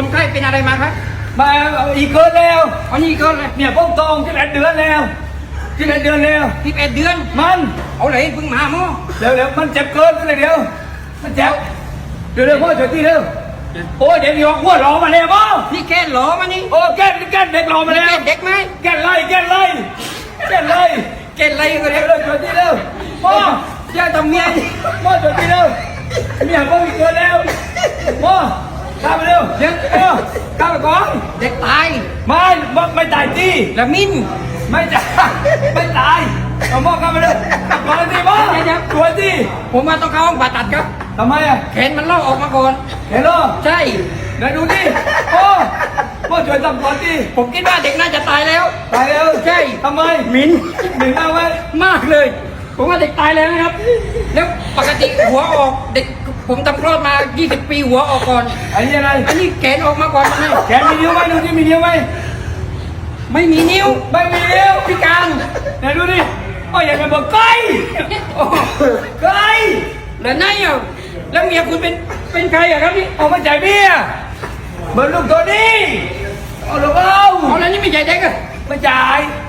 คนไข้เป็นอะไรมาครับ มาเอาอีกเกินแล้วอันนี้ก็เลยเนี่ยป้องตองที่แปดเดือนแล้วที่แปดเดือนแล้วที่แปดเดือนมันเอาเลยเพิ่งมาหมอเร็วเร็วมันเจ็บเกินเลยเดียว มันเจ็บเดี๋ยวเร็วพ่อช่วยที่เร็วโอ้ยเด็กหยอกหัวหลอมาแล้วพ่อนี่แค่หลอมานี่โอ้แก้นแก้นเด็กหลอมานี่แล้วแค่เด็กไหมแก้นไล่แก้นไล่แก้นไล่แค่อะไรก็เร็เด็วกเร็วช่วยที่เร็วพ่ออย่าทำเมียดิพ่อช่วยที่เร็วเมียพ่ออีกเกินแล้วพ่อ ข้ามไปเร็วเดี๋ยวเร็วข้ามไปก่อนเด็กตาย ไม่ไม่ไม่ตายจีละมินไม่ตายไม่ตายเอาพ่อข้ามไปเร็วก่อนสิพ่อเดี๋ยวเดี๋ยวช่วยสิผมมาต้องเข้าห้องผ่าตัดครับทำไมอะแขนมันลอกออกมาก่อนเห็นเหรอใช่ไหนดูดิพ่อพ่อช่วยทำก่อนดิผมคิดว่าเด็กน่าจะตายแล้ว ตายแล้วใช่ทำไมหมินหนึ่งมากไหมมากเลย ผมว่าเด็กตายแล้วนะครับ แล้วปกติหัวออกเด็กผมทำคลอดมา 20 ปีหัวออกก่อน อันนี้อะไร อันนี้แขนออกมาก่อนไหมแขนมีนิ้วไหมดูที่มีนิ้วไหมไม่มีนิ้วไม่มีนิ้วพิการไหนดูดิโอ้ยอยากจะบอกไก่โอ้ไก่แล้วไหนอะแล้วเมียคุณเป็นเป็นใครอะครับนี่เอามาจ่ายเบี้ยเหมือนลูกตัวนี้เอาลูกเอาเอาแล้วนี่ไม่ใช่เด็กอะมาจ่ายเอาลุงโอ้โอ้ย